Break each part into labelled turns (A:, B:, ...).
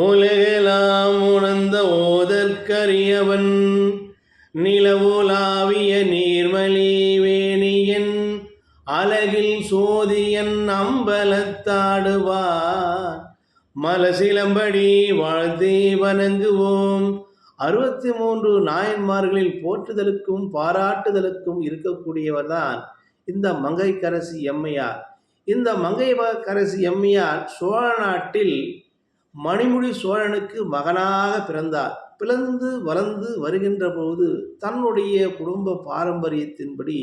A: உலகெலாம் உணர்ந்த ஓதற்கரியவன் நிலவுலாவிய நீர்மலி வேணியன் அழகில் சோதியன் அம்பலத்தாடுவார் மலசிலம்படி வாழ்த்தி வணங்குவோம். அறுபத்தி மூன்று நாயன்மார்களில் போற்றுதலுக்கும் பாராட்டுதலுக்கும் இருக்கக்கூடியவர்தான் இந்த மங்கைக்கரசி எம்மையார் இந்த மங்கைக்கரசி எம்மையார் சோழ நாட்டில் மணிமுடி சோழனுக்கு மகனாக பிறந்தார். பிறந்து வளர்ந்து வருகின்ற போது தன்னுடைய குடும்ப பாரம்பரியத்தின்படி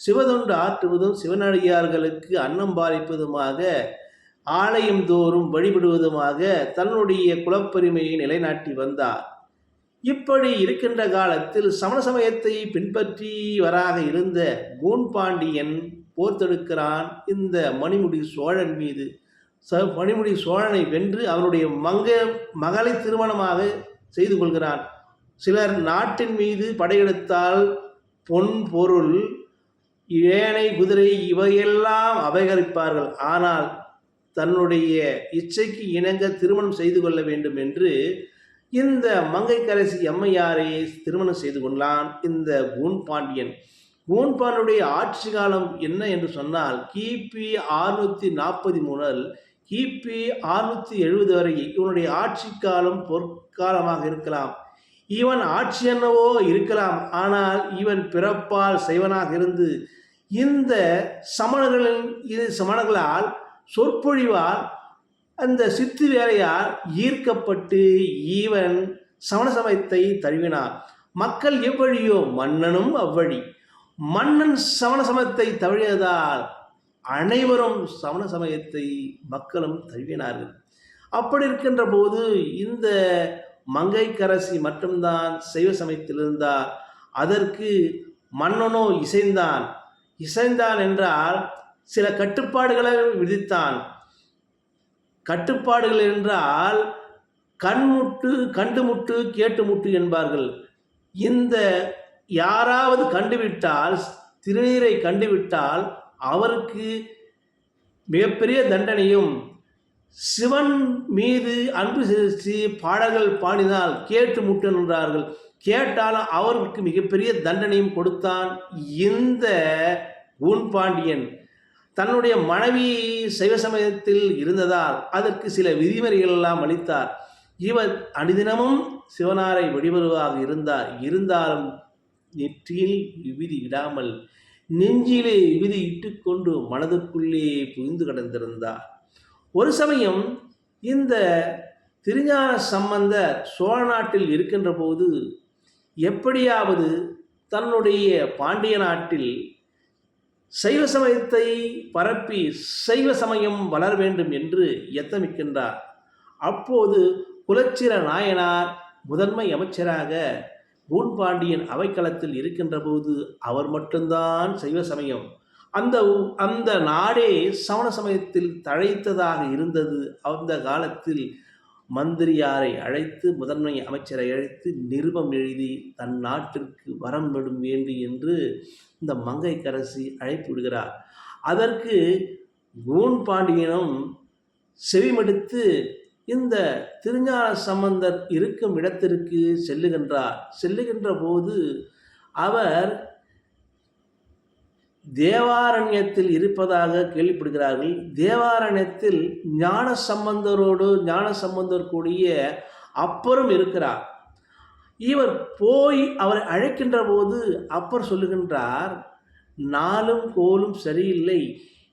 A: சிவதொண்டு ஆற்றுவதும் சிவனடியார்களுக்கு அன்னம் பாலிப்பதுமாக ஆலயம் தோறும் வழிபடுவதுமாக தன்னுடைய குலப்பெருமையை நிலைநாட்டி வந்தார். இப்படி இருக்கின்ற காலத்தில் சமண சமயத்தை பின்பற்றி வராக இருந்த கூன்பாண்டியன் போர்த்தெடுக்கிறான் இந்த மணிமுடி சோழன் மீது ச மணிமுடி சோழனை வென்று அவனுடைய மங்க மகளை திருமணமாக செய்து கொள்கிறான். சிலர் நாட்டின் மீது படையெடுத்தால் பொன் பொருள் ஏனை குதிரை இவையெல்லாம் அபகரிப்பார்கள். ஆனால் தன்னுடைய இச்சைக்கு இணங்க திருமணம் செய்து கொள்ள வேண்டும் என்று இந்த மங்கைக்கரசி எம்மையாரை திருமணம் செய்து கொண்டான். இந்த கூன் பாண்டியன் பாண்டியுடைய ஆட்சி காலம் என்ன என்று சொன்னால் கிபி அறுநூற்றி நாற்பது முதல் கிபி அறுநூற்றி எழுபது வரை இவனுடைய ஆட்சி காலம் பொற்காலமாக இருக்கலாம். இவன் ஆட்சி என்னவோ இருக்கலாம். ஆனால் இவன் பிறப்பால் செய்வனாக இருந்து இந்த சமணர்களின் இது சமணர்களால் சொற்பொழிவால் அந்த சித்து வேலையால் ஈர்க்கப்பட்டு ஈவன் சமண சமயத்தை தழுவினார் மக்கள் எவ்வழியோ மன்னனும் அவ்வழி. மன்னன் சமண சமயத்தை தழுவியதால் அனைவரும் சமண சமயத்தை மக்களும் தழுவினார்கள். அப்படி இருக்கின்ற போது இந்த மங்கைக்கரசி மட்டும்தான் சைவ சமயத்தில் இருந்தார். அதற்கு மன்னனோ இசைந்தான். இசைந்தான் என்றால் சில கட்டுப்பாடுகளை விதித்தான். கட்டுப்பாடுகள் என்றால் கண்முட்டு கண்டு முட்டு கேட்டு முட்டு என்பார்கள். இந்த யாராவது கண்டுவிட்டால் திருநீரை கண்டுவிட்டால் அவருக்கு மிகப்பெரிய தண்டனையும் சிவன் மீது அன்பு செலுத்தி பாடல்கள் பாடினால் கேட்டு முட்டு என்றார்கள் கேட்டாலும் அவருக்கு மிகப்பெரிய தண்டனையும் கொடுத்தான் இந்த ஊன்பாண்டியன் தன்னுடைய மனைவி சைவ சமயத்தில் இருந்ததால் அதற்கு சில விதிமுறைகள் எல்லாம் அளித்தார். இவர் அனுதினமும் சிவனாரை வழிபடுவதாக இருந்தார். இருந்தாலும் நெற்றியில் விதி இடாமல் நெஞ்சிலே விதி இட்டுக்கொண்டு மனதுக்குள்ளே புரிந்து கிடந்திருந்தார். ஒரு சமயம் இந்த திருஞான சம்பந்த சோழ நாட்டில் இருக்கின்ற போது எப்படியாவது தன்னுடைய பாண்டிய நாட்டில் சைவ சமயத்தை பரப்பி சைவ சமயம் வளர வேண்டும் என்று எத்தமிக்கின்றார். அப்போது குலச்சிர நாயனார் முதன்மை அமைச்சராக பூன்பாண்டியன் அவைக்களத்தில் இருக்கின்ற போது அவர் மட்டும்தான் சைவ சமயம். அந்த அந்த நாடே சமண சமயத்தில் தழைத்ததாக இருந்தது. அந்த காலத்தில் மந்திரியாரை அழைத்து முதன்மை அமைச்சரை அழைத்து நிருபம் எழுதி தன் நாட்டிற்கு வரம் விடும் வேண்டி என்று இந்த மங்கைக்கரசி அழைப்பு விடுகிறார். அதற்கு கூன் பாண்டியனும் செவிமடுத்து இந்த திருஞான சம்பந்தர் இருக்கும் இடத்திற்கு செல்லுகின்றார். செல்லுகின்ற போது அவர் தேவாரண்யத்தில் இருப்பதாக கேள்விப்படுகிறார்கள். தேவாரண்யத்தில் ஞான சம்பந்தரோடு ஞான சம்பந்தர் கூடிய அப்பரும் இருக்கிறார். இவர் போய் அவரை அழைக்கின்ற போது அப்பர் சொல்லுகின்றார் நாளும் கோலும் சரியில்லை.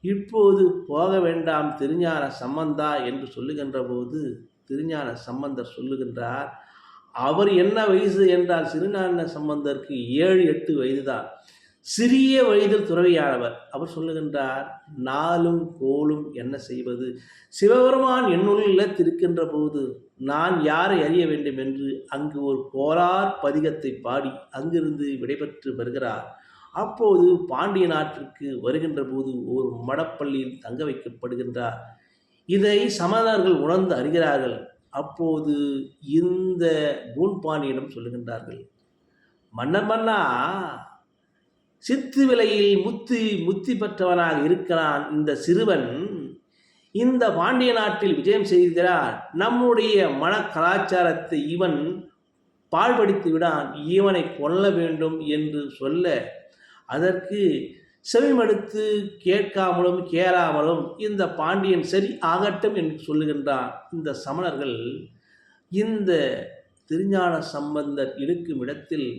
A: இப்போது போக வேண்டாம் திருஞான சம்பந்தா என்று சொல்லுகின்ற போது திருஞான சம்பந்தர் சொல்லுகின்றார் அவர் என்ன வயசு என்றால் சிறுஞான சம்பந்தருக்கு ஏழு எட்டு வயதுதான். சிறிய வயதில் துறவியானவர். அவர் சொல்லுகின்றார் நாளும் கோலும் என்ன செய்வது? சிவபெருமான் என்னுள்ள திருக்கின்ற போது நான் யாரை அறிய வேண்டும் என்று அங்கு ஒரு கோலார் பதிகத்தை பாடி அங்கிருந்து விடைபெற்று வருகிறார். அப்போது பாண்டிய நாட்டிற்கு வருகின்ற போது ஒரு மடப்பள்ளியில் தங்க வைக்கப்படுகின்றார். இதை சமணர்கள் உணர்ந்து அறிகிறார்கள். அப்போது இந்த பூன்பாணியிடம் சொல்லுகின்றார்கள் மன்னர் மன்னா சித்து விலையில் முத்தி முத்தி பெற்றவனாக இருக்கிறான் இந்த சிறுவன். இந்த பாண்டிய நாட்டில் விஜயம் செய்கிறார். நம்முடைய மன கலாச்சாரத்தை இவன் பாழ்படுத்தி விடான். இவனை கொல்ல வேண்டும் என்று சொல்ல அதற்கு செவிமடுத்து கேட்காமலும் கேளாமலும் இந்த பாண்டியன் சரி ஆகட்டும் என்று சொல்லுகின்றான். இந்த சமணர்கள் இந்த திருஞான சம்பந்தர் இருக்கும் இடத்தில்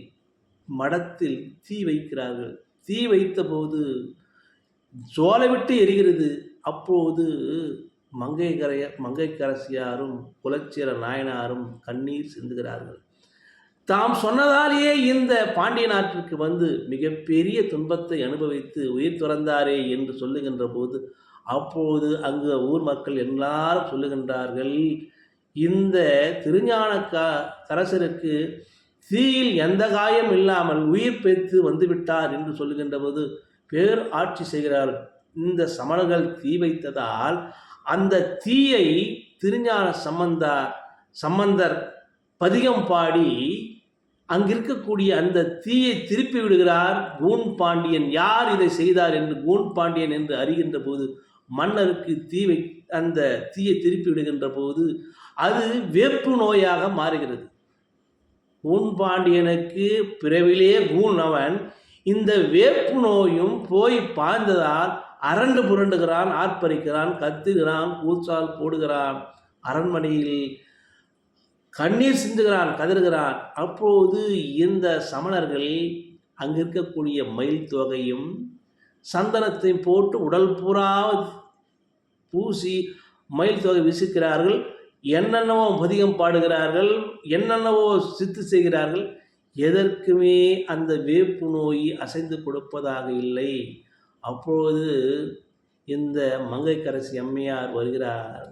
A: மடத்தில் தீ வைக்கிறார்கள். தீ வைத்தபோது ஜோலை விட்டு எரிகிறது. அப்போது மங்கைக்கரைய மங்கைக்கரசியாரும் குலச்சேர நாயனாரும் கண்ணீர் சிந்துகிறார்கள். தாம் சொன்னதாலேயே இந்த பாண்டிய நாட்டிற்கு வந்து மிகப்பெரிய துன்பத்தை அனுபவித்து உயிர் துறந்தாரே என்று சொல்லுகின்ற போது அப்போது அங்கு ஊர் மக்கள் எல்லாரும் சொல்லுகின்றார்கள் இந்த திருஞான அரசருக்கு தீயில் எந்த காயம் இல்லாமல் உயிர் பெற்று வந்துவிட்டார் என்று சொல்லுகின்ற போது பேர் ஆட்சி செய்கிறார் இந்த சமணர்கள் தீ வைத்ததால் அந்த தீயை திருஞான சம்பந்தா சம்பந்தர் பதிகம் பாடி அங்கிருக்கக்கூடிய அந்த தீயை திருப்பி விடுகிறார் கூன் பாண்டியன். யார் இதை செய்தார் என்று கூன் பாண்டியன் என்று அறிகின்ற போது மன்னருக்கு தீ வை அந்த தீயை திருப்பி விடுகின்ற போது அது வேப்பு நோயாக மாறுகிறது. கூன் பாண்டியனுக்கு பிறவிலே கூன் அவன் இந்த வேப்பு நோயும் போய் பாய்ந்ததால் அரண்டு புரண்டுகிறான் ஆர்ப்பரிக்கிறான் கத்துகிறான் கூச்சால் போடுகிறான். அரண்மனையில் கண்ணீர் சிந்துகிறான் கதறுகிறான். அப்போது இந்த சமணர்கள் அங்கு இருக்கக்கூடிய மயில் தொகையும் சந்தனத்தையும் போட்டு உடல் பூரா பூசி மயில் தொகை விசுக்கிறார்கள். என்னென்னவோ பதிகம் பாடுகிறார்கள் என்னென்னவோ சித்து செய்கிறார்கள். எதற்குமே அந்த வேப்பு நோய் அசைந்து கொடுப்பதாக இல்லை. அப்பொழுது இந்த மங்கைக்கரசி அம்மையார் வருகிறார்.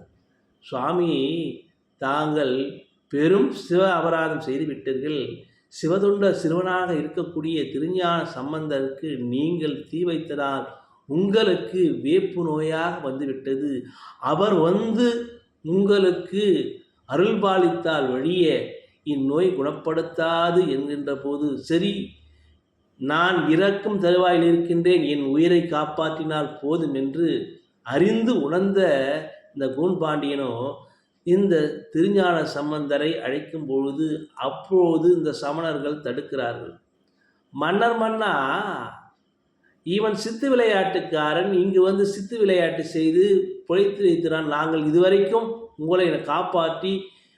A: சுவாமி தாங்கள் பெரும் சிவ அபராதம் செய்து விட்டீர்கள். சிவதுண்ட சிறுவனாக இருக்கக்கூடிய திருஞான சம்பந்தருக்கு நீங்கள் தீ வைத்ததால் உங்களுக்கு வேப்பு நோயாக வந்துவிட்டது. அவர் வந்து உங்களுக்கு அருள்பாலித்தால் வழிய இந்நோய் குணப்படுத்தாது என்கின்ற போது சரி நான் இறக்கும் தருவாயில் இருக்கின்றேன். என் உயிரை காப்பாற்றினால் போதும் என்று அறிந்து உணர்ந்த இந்த கூன்பாண்டியனோ இந்த திருஞான சம்பந்தரை அழைக்கும் பொழுது அப்பொழுது இந்த சமணர்கள் தடுக்கிறார்கள். மன்னர் மன்னா இவன் சித்து விளையாட்டுக்காரன் இங்கு வந்து சித்து விளையாட்டு செய்து பிழைத்து வைக்கிறான் நாங்கள் இதுவரைக்கும் உங்களை காப்பாற்றி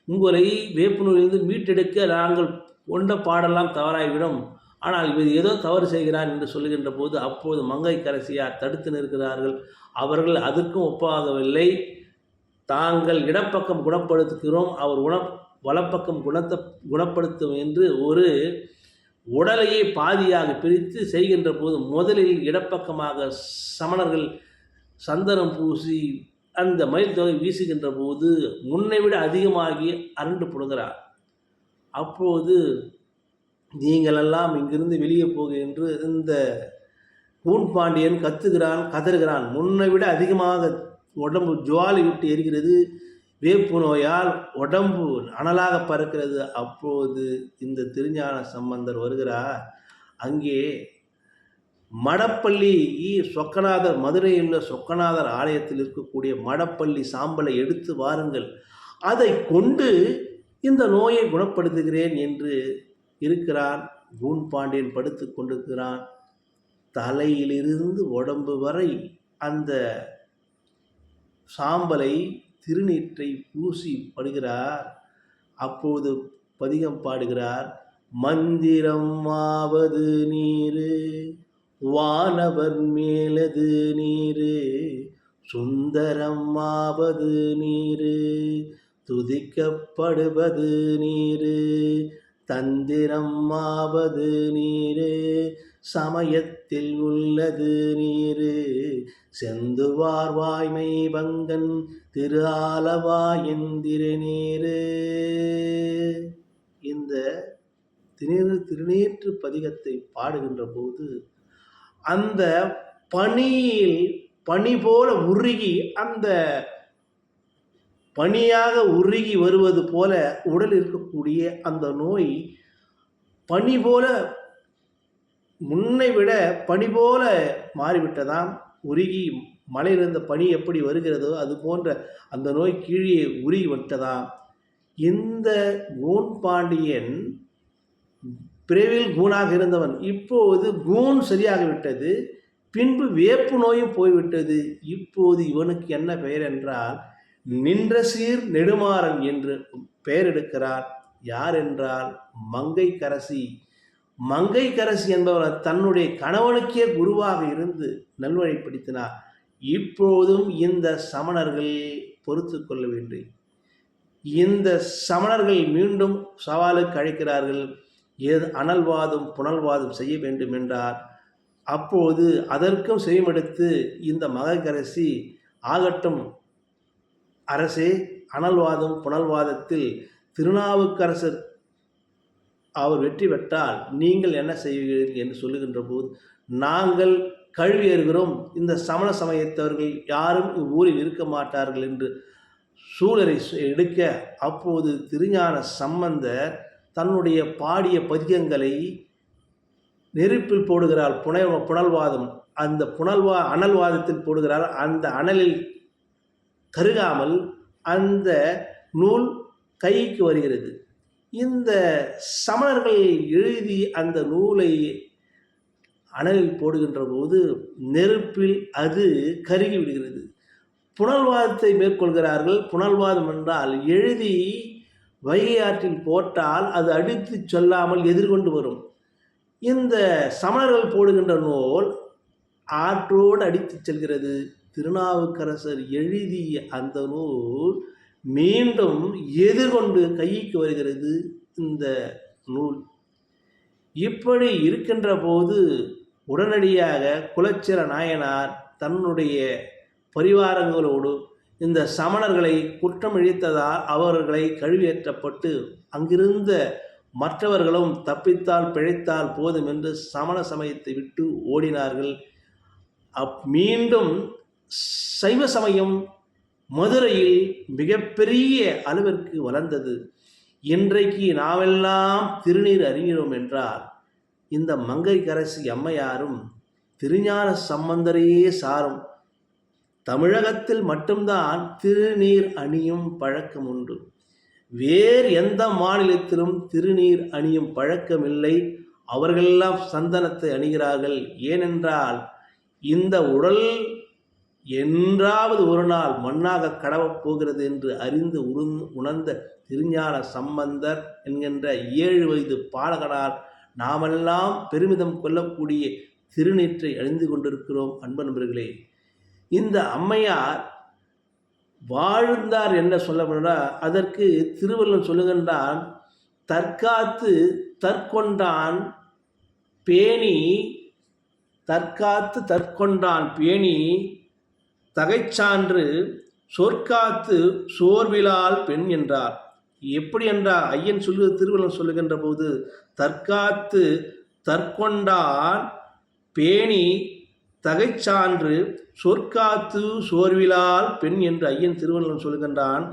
A: உங்களை வேப்புநூலிலிருந்து மீட்டெடுக்க நாங்கள் கொண்ட பாடெல்லாம் தவறாகிவிடும் ஆனால் இவர் ஏதோ தவறு செய்கிறான் என்று சொல்லுகின்ற போது அப்போது மங்கை கரசியார் தடுத்து நிற்கிறார்கள். அவர்கள் அதற்கும் ஒப்பாகவில்லை. தாங்கள் இடப்பக்கம் குணப்படுத்துகிறோம் அவர் உண வலப்பக்கம் குணத்தை குணப்படுத்தும் என்று ஒரு உடலையே பாதியாக பிரித்து செய்கின்ற போது முதலில் இடப்பக்கமாக சமணர்கள் சந்தனம் பூசி அந்த மயில் தொகை வீசுகின்ற போது முன்னை விட அதிகமாகி அரண்டு புடுகிறார் அப்போது நீங்களெல்லாம் இங்கிருந்து வெளியே போக என்று இந்த கூன் பாண்டியன் கத்துகிறான் கதறுகிறான். முன்னை விட அதிகமாக உடம்பு ஜுவாலி விட்டு எரிகிறது வேப்பு நோயால் உடம்பு அனலாக பறக்கிறது. அப்போது இந்த திருஞான சம்பந்தர் வருகிறார். அங்கே மடப்பள்ளி சொக்கநாதர் மதுரையில் உள்ள சொக்கநாதர் ஆலயத்தில் இருக்கக்கூடிய மடப்பள்ளி சாம்பலை எடுத்து வாருங்கள். அதை கொண்டு இந்த நோயை குணப்படுத்துகிறேன் என்று இருக்கிறான். பூன் பாண்டியன் படுத்து கொண்டிருக்கிறான். தலையிலிருந்து உடம்பு வரை அந்த சாம்பலை திருநீற்றை பூசி படுகிறார். அப்போது பதிகம் பாடுகிறார் மந்திரம் ஆவது நீரு வானவர் மேலது நீரு சுந்தரம் ஆவது நீரு துதிக்கப்படுவது நீரு தந்திரம் ஆவது நீரு நிலத்தில் உள்ளது நீரு. செந்துவார் வாய்மை பங்கன் திரு ஆலவாயந்திர நீரு. இந்த திருநீர் திருநீற்று பதிகத்தை பாடுகின்ற போது அந்த பனியில் பனி போல உருகி அந்த பனியாக உருகி வருவது போல உடல் இருக்கக்கூடிய அந்த நோய் பனி போல முன்னை விட பனி போல மாறிவிட்டதாம். உருகி மலையிலிருந்த பனி எப்படி வருகிறதோ அது போன்ற அந்த நோய் கீழே உருகி விட்டதாம் இந்த கூன் பாண்டியன் பிறவில் கூனாக இருந்தவன். இப்போது கூன் சரியாகிவிட்டது. பின்பு வேப்பு நோயும் போய்விட்டது. இப்போது இவனுக்கு என்ன பெயர் என்றால் நின்ற சீர் நெடுமாறன் என்று பெயர் எடுக்கிறார். யார் என்றால் மங்கை கரசி மங்கைக்கரசி என்பவர் தன்னுடைய கணவனுக்கே குருவாக இருந்து நல்வழிப்படுத்தினார் இப்போதும் இந்த சமணர்கள் பொறுத்து வேண்டும். இந்த சமணர்கள் மீண்டும் சவாலுக்கு அழைக்கிறார்கள். ஏது அனல்வாதம் புனல்வாதம் செய்ய வேண்டும் என்றார். அப்போது அதற்கும் செய்யமெடுத்து இந்த மகக்கரசி ஆகட்டும் அரசே அனல்வாதம் புனல்வாதத்தில் திருநாவுக்கரசர் அவர் வெற்றி பெற்றால் நீங்கள் என்ன செய்வீர்கள் என்று சொல்லுகின்ற போது நாங்கள் கழுவி ஏறுகிறோம் இந்த சமண சமயத்தவர்கள் யாரும் ஊரில் இருக்க மாட்டார்கள் என்று சூழலை எடுக்க அப்போது திருஞான சம்பந்தர் தன்னுடைய பாடிய பதிகங்களை நெருப்பில் போடுகிறார். புனை புனல்வாதம். அந்த புனல்வா அனல்வாதத்தில் போடுகிறார். அந்த அனலில் கருகாமல் அந்த நூல் கைக்கு வருகிறது. இந்த சமணர்கள் எழுதி அந்த நூலை அனலில் போடுகின்ற போது நெருப்பில் அது கருகி விடுகிறது. புனல்வாதத்தை மேற்கொள்கிறார்கள். புனல்வாதம் என்றால் எழுதி வைகை ஆற்றில் போட்டால் அது அடித்து சொல்லாமல் எதிர்கொண்டு வரும். இந்த சமணர்கள் போடுகின்ற நூல் ஆற்றோடு அடித்து செல்கிறது. திருநாவுக்கரசர் எழுதிய அந்த நூல் மீண்டும் எதிர்கொண்டு கைக்கு வருகிறது இந்த நூல். இப்படி இருக்கின்ற போது உடனடியாக குலச்சிர நாயனார் தன்னுடைய பரிவாரங்களோடு இந்த சமணர்களை குற்றம் இழித்ததால் அவர்களை கழுவியேற்றப்பட்டு அங்கிருந்த மற்றவர்களும் தப்பித்தால் பிழைத்தால் போதும் என்று சமண சமயத்தை விட்டு ஓடினார்கள். அப் மீண்டும் சைவ சமயம் மதுரையில் மிகப்பெரிய அளவிற்கு வளர்ந்தது. இன்றைக்கு நாமெல்லாம் திருநீர் அறிகிறோம் என்றால் இந்த மங்கைக்கரசி அம்மையாரும் திருஞான சம்பந்தரையே சாரும். தமிழகத்தில் மட்டும்தான் திருநீர் அணியும் பழக்கம் உண்டு. வேறு எந்த மாநிலத்திலும் திருநீர் அணியும் பழக்கமில்லை. அவர்களெல்லாம் சந்தனத்தை அணிகிறார்கள். ஏனென்றால் இந்த உடல் என்றாவது ஒரு நாள் மண்ணாக கடவப் போகிறது என்று அறிந்து உருந் உணர்ந்த திருஞான சம்பந்தர் என்கின்ற ஏழு வயது பாலகனால் நாமெல்லாம் பெருமிதம் கொள்ளக்கூடிய திருநீற்றை அணிந்து கொண்டிருக்கிறோம் அன்பு நண்பர்களே. இந்த அம்மையார் வாழ்ந்தார் என்ன சொல்ல அதற்கு திருவள்ளுவன் சொல்லுகின்றான் தற்காத்து தற்கொண்டான் பேணி தற்காத்து தற்கொண்டான் பேணி தகைச்சான்று சொற்காத்து சோர்விலால் பெண் என்றார். எப்படி என்றார் ஐயன் சொல்லு திருவள்ளுவர் சொல்லுகின்ற போது தற்காத்து தற்கொண்டான் பேணி தகைச்சான்று சொற்காத்து சோர்விலால் பெண் என்று ஐயன் திருவள்ளுவன் சொல்லுகின்றான்.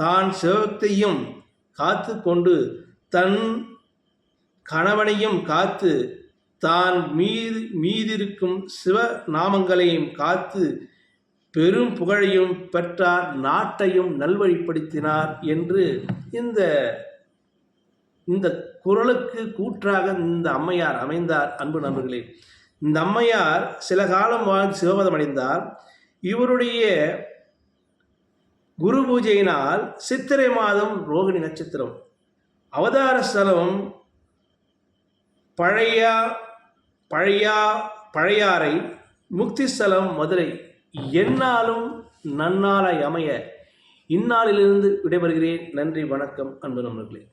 A: தான் சிவத்தையும் காத்து கொண்டு தன் கணவனையும் காத்து தான் மீது மீதிருக்கும் சிவ நாமங்களையும் காத்து பெரும் புகழையும் பெற்றார் நாட்டையும் நல்வழிப்படுத்தினார் என்று இந்த இந்த குரலுக்கு கூற்றாக இந்த அம்மையார் அமைந்தார். அன்பு நண்பர்களே இந்த அம்மையார் சில காலம் வாழ்ந்து சிவபதம் அடைந்தார். இவருடைய குரு பூஜையினால் சித்திரை மாதம் ரோகிணி நட்சத்திரம். அவதார ஸ்தலம் பழையா பழையா பழையாறை முக்திஸ்தலம் மதுரை. என்னாலும் நன்னாளை அமைய இந்நாளிலிருந்து விடைபெறுகிறேன். நன்றி வணக்கம் அன்பு நண்பர்களே.